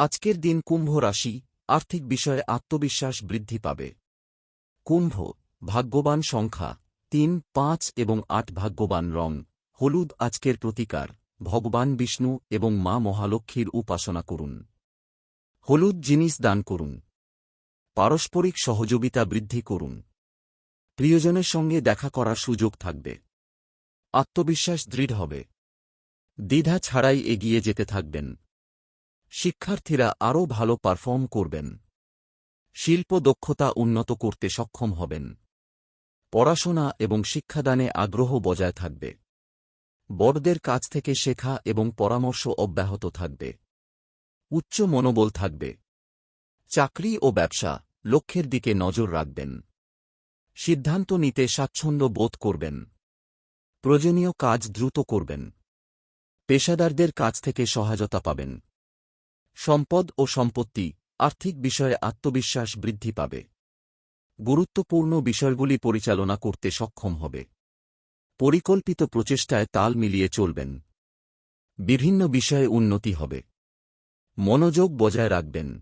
আজকের দিন কুম্ভ রাশি, আর্থিক বিষয়ে আত্মবিশ্বাস বৃদ্ধি পাবে। কুম্ভ, ভাগ্যবান সংখ্যা, তিন, পাঁচ এবং আট ভাগ্যবান রং, হলুদ আজকের প্রতিকার, ভগবান বিষ্ণু এবং মা মহালক্ষ্মীর উপাসনা করুন। হলুদ জিনিস দান করুন। পারস্পরিক সহযোগিতা বৃদ্ধি করুন। প্রিয়জনের সঙ্গে দেখা করার সুযোগ থাকবে। আত্মবিশ্বাস দৃঢ় হবে। দ্বিধা ছাড়াই এগিয়ে যেতে থাকবেন। শিক্ষার্থীরা আরও ভালো পারফর্ম করবেন। শিল্প দক্ষতা উন্নত করতে সক্ষম হবেন। পড়াশোনা এবং শিক্ষাদানে আগ্রহ বজায় থাকবে। বড়দের কাছ থেকে শেখা এবং পরামর্শ অব্যাহত থাকবে। উচ্চ মনোবল থাকবে। চাকরি ও ব্যবসা লক্ষ্যের দিকে নজর রাখবেন। সিদ্ধান্ত নিতে স্বাচ্ছন্দ্য বোধ করবেন। প্রয়োজনীয় কাজ দ্রুত করবেন। পেশাদারদের কাছ থেকে সহায়তা পাবেন। সম্পদ ও সম্পত্তি, আর্থিক বিষয়ে আত্মবিশ্বাস বৃদ্ধি পাবে। গুরুত্বপূর্ণ বিষয়গুলি পরিচালনা করতে সক্ষম হবে। পরিকল্পিত প্রচেষ্টায় তাল মিলিয়ে চলবেন। বিভিন্ন বিষয়ে উন্নতি হবে। মনোযোগ বজায় রাখবেন।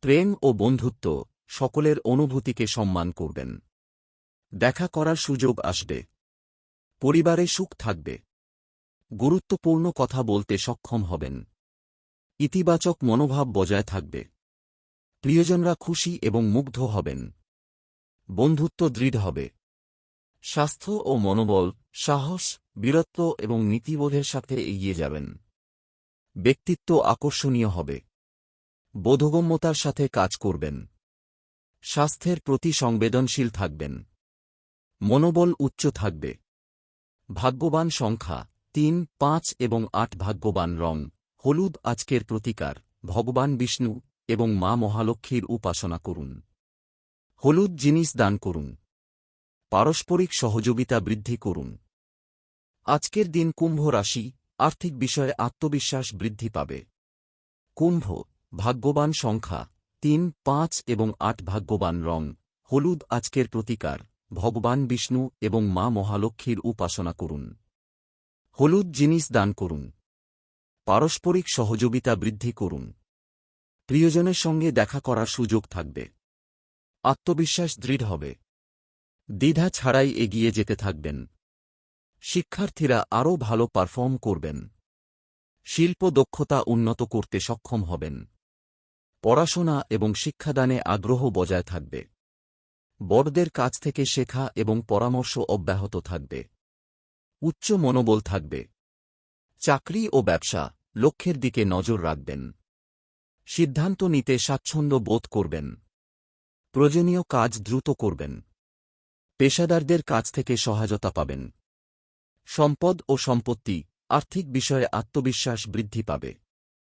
প্রেম ও বন্ধুত্ব সকলের অনুভূতিকে সম্মান করবেন। দেখা করার সুযোগ আসবে। পরিবারে সুখ থাকবে। গুরুত্বপূর্ণ কথা বলতে সক্ষম হবেন। ইতিবাচক মনোভাব বজায় থাকবে। প্রিয়জনরা খুশি এবং মুগ্ধ হবেন। বন্ধুত্ব দৃঢ় হবে। স্বাস্থ্য ও মনোবল, সাহস, বীরত্ব এবং নীতিবোধের সাথে এগিয়ে যাবেন। ব্যক্তিত্ব আকর্ষণীয় হবে। বোধগম্যতার সাথে কাজ করবেন। স্বাস্থ্যের প্রতি সংবেদনশীল থাকবেন। মনোবল উচ্চ থাকবে। ভাগ্যবান সংখ্যা, তিন, পাঁচ এবং আট ভাগ্যবান রং। হলুদ আজকের প্রতিকার, ভগবান বিষ্ণু এবং মা মহালক্ষ্মীর উপাসনা করুন। হলুদ জিনিস দান করুন। পারস্পরিক সহযোগিতা বৃদ্ধি করুন। আজকের দিন কুম্ভ রাশি আর্থিক বিষয়ে আত্মবিশ্বাস বৃদ্ধি পাবে। কুম্ভ, ভাগ্যবান সংখ্যা, তিন, পাঁচ এবং আট ভাগ্যবান রং, হলুদ আজকের প্রতিকার, ভগবান বিষ্ণু এবং মা মহালক্ষ্মীর উপাসনা করুন। হলুদ জিনিস দান করুন। পারস্পরিক সহযোগিতা বৃদ্ধি করুন। প্রিয়জনের সঙ্গে দেখা করার সুযোগ থাকবে। আত্মবিশ্বাস দৃঢ় হবে। দ্বিধা ছাড়াই এগিয়ে যেতে থাকবেন। শিক্ষার্থীরা আরও ভালো পারফর্ম করবেন। শিল্প দক্ষতা উন্নত করতে সক্ষম হবেন। পড়াশোনা এবং শিক্ষাদানে আগ্রহ বজায় থাকবে। বড়দের কাছ থেকে শেখা এবং পরামর্শ অব্যাহত থাকবে। উচ্চ মনোবল থাকবে। চাকরি ও ব্যবসা, লক্ষ্যের দিকে নজর রাখবেন। সিদ্ধান্ত নিতে স্বাচ্ছন্দ্য বোধ করবেন। প্রয়োজনীয় কাজ দ্রুত করবেন। পেশাদারদের কাছ থেকে সহায়তা পাবেন। সম্পদ ও সম্পত্তি, আর্থিক বিষয়ে আত্মবিশ্বাস বৃদ্ধি পাবে।